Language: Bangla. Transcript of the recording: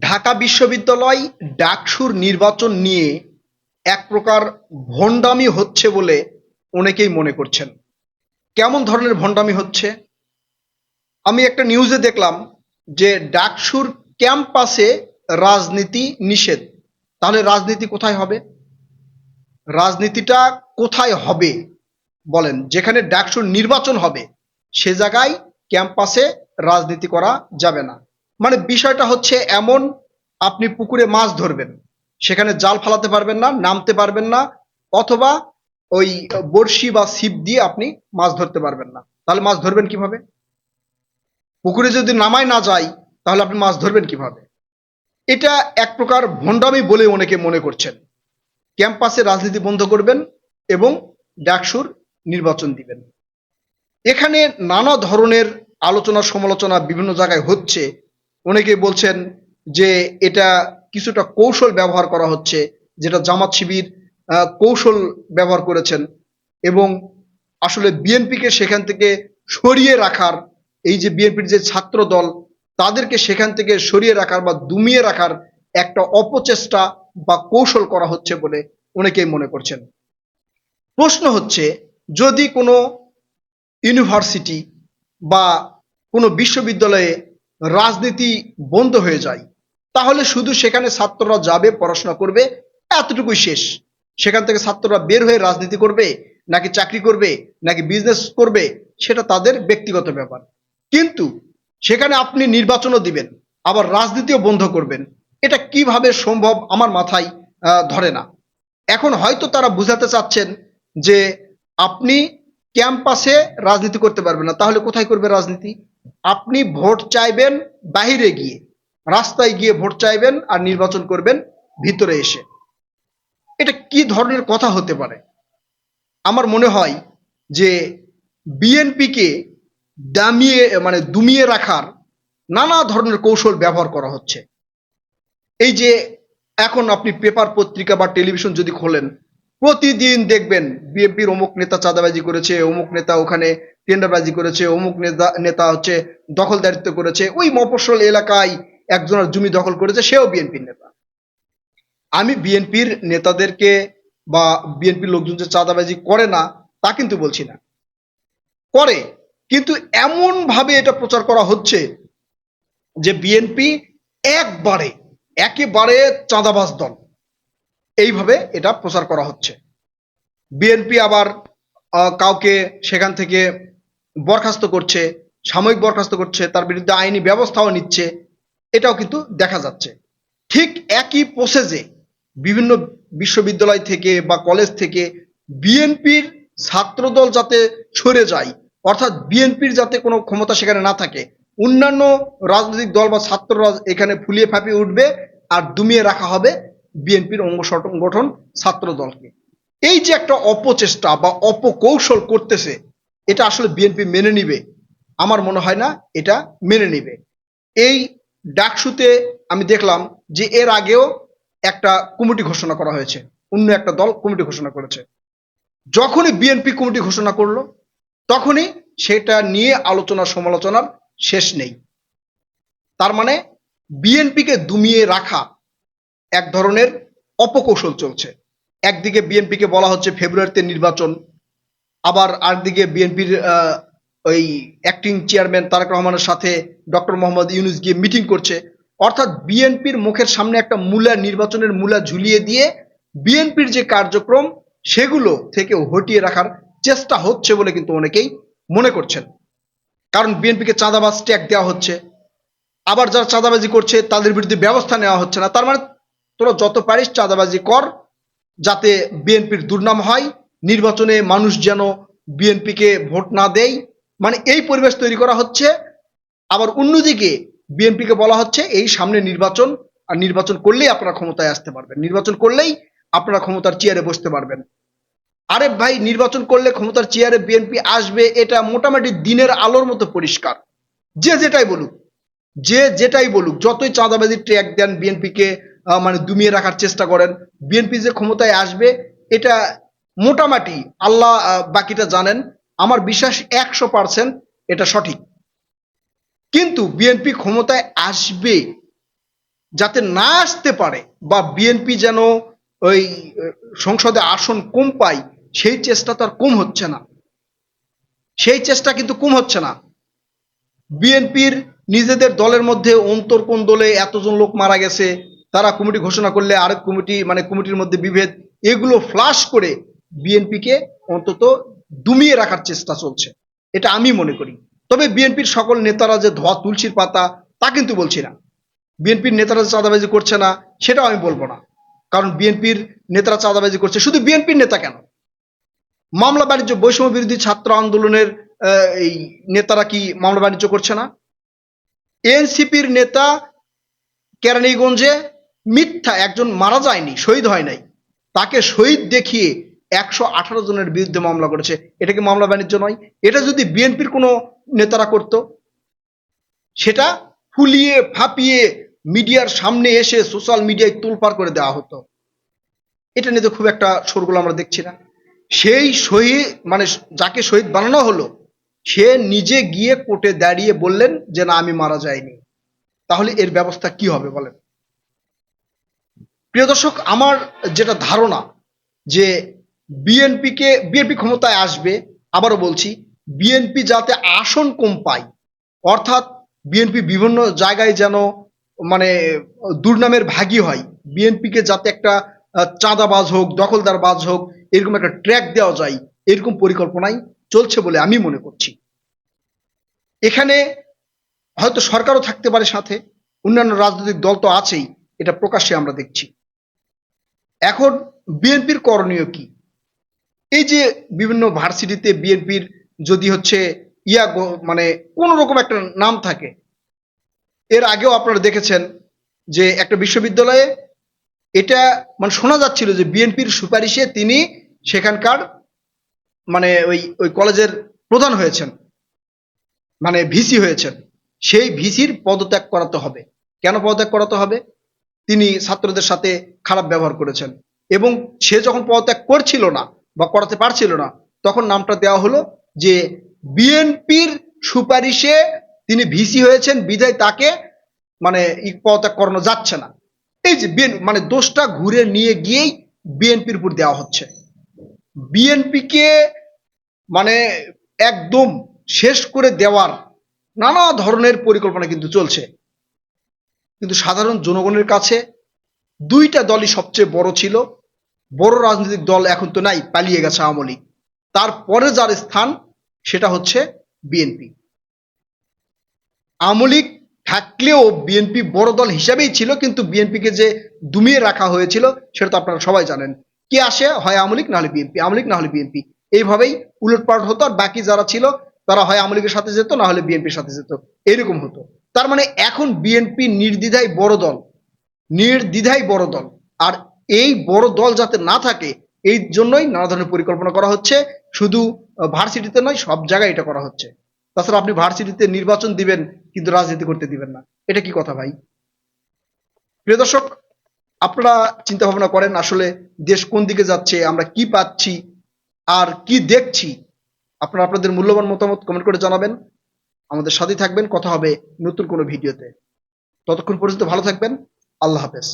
ঢাকা বিশ্ববিদ্যালয় ডাকসুর নির্বাচন নিয়ে এক প্রকার ভণ্ডামি হচ্ছে বলে অনেকেই মনে করছেন। কেমন ধরনের ভণ্ডামি হচ্ছে? আমি একটা নিউজে দেখলাম যে ডাকসুর ক্যাম্পাসে রাজনীতি নিষেধ। তাহলে রাজনীতি কোথায় হবে? রাজনীতিটা কোথায় হবে বলেন? যেখানে ডাকসুর নির্বাচন হবে, সে জায়গায় ক্যাম্পাসে রাজনীতি করা যাবে না। মানে বিষয়টা হচ্ছে এমন, আপনি পুকুরে মাছ ধরবেন, সেখানে জাল ফালাতে পারবেন না, নামতে পারবেন না, অথবা ওই বড়শি বা ছিপ দিয়ে আপনি মাছ ধরতে পারবেন না। তাহলে মাছ ধরবেন কীভাবে? পুকুরে যদি নামায় না যায়, তাহলে আপনি মাছ ধরবেন কীভাবে? এটা এক প্রকার ভণ্ডামি বলে অনেকে মনে করছেন। ক্যাম্পাসে রাজনীতি বন্ধ করবেন এবং ডাকসুর নির্বাচন দিবেন। এখানে নানা ধরনের আলোচনা সমালোচনা বিভিন্ন জায়গায় হচ্ছে। অনেকে বলছেন যে এটা কিছুটা কৌশল ব্যবহার করা হচ্ছে, যেটা জামাত শিবির কৌশল ব্যবহার করেছেন এবং আসলে বিএনপিকে সেখান থেকে সরিয়ে রাখার, এই যে বিএনপির যে ছাত্র দল, তাদেরকে সেখান থেকে সরিয়ে রাখার বা দুমিয়ে রাখার একটা অপচেষ্টা বা কৌশল করা হচ্ছে বলে অনেকেই মনে করছেন। প্রশ্ন হচ্ছে, যদি কোনো ইউনিভার্সিটি বা কোনো বিশ্ববিদ্যালয়ে রাজনীতি বন্ধ হয়ে যায়। তাহলে শুধু সেখানে ছাত্ররা যাবে, পড়াশোনা করবে, এতটুকুই শেষ। সেখান থেকে ছাত্ররা বের হয়ে রাজনীতি করবে, নাকি চাকরি করবে, নাকি বিজনেস করবে, সেটা তাদের ব্যক্তিগত ব্যাপার। কিন্তু সেখানে আপনি নির্বাচনও দিবেন, আবার রাজনীতিও বন্ধ করবেন। এটা কীভাবে সম্ভব আমার মাথায় ধরে না। এখন হয়তো তারা বুঝাতে চাচ্ছেন যে আপনি ক্যাম্পাসে রাজনীতি করতে পারবেন না, তাহলে কোথায় করবে রাজনীতি? আপনি ভোট চাইবেন বাহিরে গিয়ে, রাস্তায় গিয়ে ভোট চাইবেন আর নির্বাচন করবেন ভিতরে এসে। এটা কি ধরনের কথা হতে পারে? আমার মনে হয় যে বিএনপিকে দামিয়ে মানে দুমিয়ে রাখার নানা ধরনের কৌশল ব্যবহার করা হচ্ছে। এই যে এখন আপনি পেপার পত্রিকা বা টেলিভিশন যদি খোলেন, প্রতিদিন দেখবেন বিএনপির অমুক নেতা চাঁদাবাজি করেছে, অমুক নেতা ওখানে টেন্ডারবাজি করেছে, অমুক নেতা নেতা হচ্ছে দখলদারিত্ব করেছে, ওই মফস্বল এলাকায় একজনের জমি দখল করেছে, সেও বিএনপির নেতা। আমি বিএনপির নেতাদেরকে বা বিএনপির লোকজন যে চাঁদাবাজি করে না, তা কিন্তু বলছি না। করে, কিন্তু এমন ভাবে এটা প্রচার করা হচ্ছে যে বিএনপি একবারে, একেবারে চাঁদাবাজ দল। এইভাবে এটা প্রচার করা হচ্ছে। বিএনপি আবার কাউকে সেখান থেকে বরখাস্ত করছে, সাময়িক বরখাস্ত করছে, তার বিরুদ্ধে আইনি ব্যবস্থাও নিচ্ছে, এটাও কিন্তু দেখা যাচ্ছে। ঠিক একই প্রসেসে বিভিন্ন বিশ্ববিদ্যালয় থেকে বা কলেজ থেকে বিএনপির ছাত্রদল যাতে সরে যায়, অর্থাৎ বিএনপির যাতে কোনো ক্ষমতা সেখানে না থাকে, অন্যান্য রাজনৈতিক দল বা ছাত্ররা এখানে ফুলিয়ে ফাঁপিয়ে উঠবে আর দুমিয়ে রাখা হবে বিএনপির অঙ্গ সংগঠন ছাত্র দলকে এই যে একটা অপচেষ্টা বা অপকৌশল করতেছে এটা আসলে বিএনপি মেনে নিবে। আমার মনে হয় না এটা মেনে নিবে। এই ডাকসুতে আমি দেখলাম যে এর আগেও একটা কমিটি ঘোষণা করা হয়েছে, অন্য একটা দল কমিটি ঘোষণা করেছে। যখনই বিএনপি কমিটি ঘোষণা করল, তখনই সেটা নিয়ে আলোচনা সমালোচনার শেষ নেই। তার মানে বিএনপিকে দুমিয়ে রাখা এক ধরনের অপকৌশল চলছে। একদিকে বিএনপিকে বলা হচ্ছে ফেব্রুয়ারিতে নির্বাচন আবার আরেকদিকে বিএনপির ওই অ্যাক্টিং চেয়ারম্যান তারেক রহমানের সাথে ডক্টর মোহাম্মদ ইউনুস গিয়ে মিটিং করছে। অর্থাৎ বিএনপির মুখের সামনে একটা মূলা, নির্বাচনের মূলা ঝুলিয়ে দিয়ে বিএনপির যে কার্যক্রম, সেগুলো থেকে হটিয়ে রাখার চেষ্টা হচ্ছে বলে কিন্তু অনেকেই মনে করছেন। কারণ বিএনপিকে চাঁদাবাজ ট্যাগ দেওয়া হচ্ছে। আবার যারা চাঁদাবাজি করছে, তাদের বিরুদ্ধে ব্যবস্থা নেওয়া হচ্ছে না। তার মানে তোরা যত পারিস চাঁদাবাজি কর, যাতে বিএনপির দুর্নাম হয়। নির্বাচনে মানুষ যেন বিএনপিকে ভোট না দেয় মানে এই পরিবেশ তৈরি করা হচ্ছে। আবার অন্যদিকে বিএনপিকে বলা হচ্ছে এই সামনে নির্বাচন, আর নির্বাচন করলেই আপনারা ক্ষমতায় আসতে পারবেন। নির্বাচন করলেই আপনারা ক্ষমতার চেয়ারে বসতে পারবেন। আরে ভাই, নির্বাচন করলে ক্ষমতার চেয়ারে বিএনপি আসবে, এটা মোটামুটি দিনের আলোর মতো পরিষ্কার। যে যেটাই বলুক, যে যেটাই বলুক, যতই চাঁদাবাজি ট্র্যাক দেন বিএনপিকে মানে দুমিয়ে রাখার চেষ্টা করেন, বিএনপি যে ক্ষমতায় আসবে, এটা মোটামুটি আল্লাহ বাকিটা জানেন। আমার বিশ্বাস একশো পার্সেন্ট এটা সঠিক। কিন্তু বিএনপি ক্ষমতায় আসবে যাতে না আসতে পারে বা বিএনপি যেন ওই সংসদে আসন কম পায়, সেই চেষ্টা তো আর কম হচ্ছে না। সেই চেষ্টা কিন্তু কম হচ্ছে না। বিএনপির নিজেদের দলের মধ্যে অন্তর কোন দলে এতজন লোক মারা গেছে, তারা কমিটি ঘোষণা করলে আরেক কমিটি মানে কমিটির মধ্যে বিভেদ, এগুলো ফ্লাশ করে বিএনপিকে অন্তত দুমিয়ে রাখার চেষ্টা চলছে। এটা আমি মনে করি। তবে বিএনপির সকল নেতারা যে ধোয়া তুলসীর পাতা, তা কিন্তু বলছি না। বিএনপির নেতারা চাঁদাবাজি করছে না, সেটাও আমি বলব না। কারণ বিএনপির নেতারা চাঁদাবাজি করছে। শুধু বিএনপির নেতা কেন? মামলা বাণিজ্য বৈষম্য বিরোধী ছাত্র আন্দোলনের এই নেতারা কি মামলা বাণিজ্য করছে না? এনসিপির নেতা কেরানীগঞ্জে মিথ্যা একজন মারা যায়নি, শহীদ হয় নাই। তাকে শহীদ দেখিয়ে একশো আঠারো জনের বিরুদ্ধে মামলা করেছে। এটা কি মামলা বাণিজ্য নয়? এটা যদি বিএনপির কোনো নেতারা করত, সেটা ফুলিয়ে ফাঁপিয়ে মিডিয়ার সামনে এসে সোশ্যাল মিডিয়ায় তোলপাড় করে দেওয়া হতো। এটা নিয়ে তো খুব একটা শোরগোল আমরা দেখছি না। সেই শহীদ মানে যাকে শহীদ বানানো হলো, সে নিজে গিয়ে কোর্টে দাঁড়িয়ে বললেন যে, না, আমি মারা যাইনি। তাহলে এর ব্যবস্থা কি হবে বলেন? প্রিয় দর্শক, আমার যেটা ধারণা যে বিএনপিকে বিএনপি ক্ষমতায় আসবে, আবারও বলছি বিএনপি যাতে আসন কম পায়, অর্থাৎ বিএনপি বিভিন্ন জায়গায় যেন মানে দুর্নামের ভাগী হয় বিএনপিকে যাতে একটা চাঁদাবাজ হোক দখলদার বাজ হোক, এরকম একটা ট্র্যাক দেওয়া যায়, এরকম পরিকল্পনাই চলছে বলে আমি মনে করছি। এখানে হয়তো সরকারও থাকতে পারে সাথে, অন্যান্য রাজনৈতিক দল তো আছেই, এটা প্রকাশ্যে আমরা দেখছি। এখন বিএনপির করণীয় কি? এই যে বিভিন্ন ভার্সিটিতে বিএনপির যদি হচ্ছে ইয়া মানে কোন রকম একটা নাম থাকে, এর আগেও আপনারা দেখেছেন যে একটা বিশ্ববিদ্যালয়ে এটা মানে শোনা যাচ্ছিল যে বিএনপির সুপারিশে তিনি সেখানকার মানে ওই ওই কলেজের প্রধান হয়েছেন মানে ভিসি হয়েছেন। সেই ভিসির পদত্যাগ করাতে হবে। কেন পদত্যাগ করাতে হবে? তিনি ছাত্রদের সাথে খারাপ ব্যবহার করেছেন। এবং সে যখন পদত্যাগ করছিল না বা করাতে পারছিল না। তখন নামটা দেওয়া হলো যে বিএনপির সুপারিশে তিনি ভিসি হয়েছেন বিধায় তাকে মানে পদত্যাগ করানো যাচ্ছে না। এই যে মানে দোষটা ঘুরে নিয়ে গিয়েই বিএনপির উপর দেওয়া হচ্ছে। বিএনপিকে মানে একদম শেষ করে দেওয়ার নানা ধরনের পরিকল্পনা কিন্তু চলছে। কিন্তু সাধারণ জনগণের কাছে দুইটা দলই সবচেয়ে বড় ছিল বড় রাজনৈতিক দল এখন তো নাই, পালিয়ে গেছে আওয়ামী লীগ। তারপরে যার স্থান, সেটা হচ্ছে বিএনপি আওয়ামী লীগ থাকলেও বিএনপি বড় দল হিসাবেই ছিল, কিন্তু বিএনপিকে যে দুমিয়ে রাখা হয়েছিল, সেটা তো আপনারা সবাই জানেন। কে আসে, হয় আওয়ামী লীগ, না হলে বিএনপি আওয়ামী লীগ, না হলে বিএনপি এইভাবেই উলটপালট হতো, আর বাকি যারা ছিল, তারা হয় আওয়ামী লীগের সাথে যেত, না হলে বিএনপির সাথে যেত। এরকম হতো। তার মানে এখন বিএনপি নির্দ্বিধায় বড় দল। নির্দ্বিধায় বড় দল। আর এই বড় দল যাতে না থাকে, এই জন্যই নানা ধরনের পরিকল্পনা করা হচ্ছে। শুধু ভার্সিটিতে নয়, সব জায়গায় এটা করা হচ্ছে। তাছাড়া আপনি ভার্সিটিতে নির্বাচন দিবেন, কিন্তু রাজনীতি করতে দিবেন না। এটা কি কথা ভাই? প্রিয় দর্শক, আপনারা চিন্তা ভাবনা করেন আসলে দেশ কোন দিকে যাচ্ছে, আমরা কি পাচ্ছি, আর কি দেখছি? আপনারা আপনাদের মূল্যবান মতামত কমেন্ট করে জানাবেন। আমাদের সাথেই থাকবেন। কথা হবে নতুন কোনো ভিডিওতে। ততক্ষণ পর্যন্ত ভালো থাকবেন। আল্লাহ হাফেজ।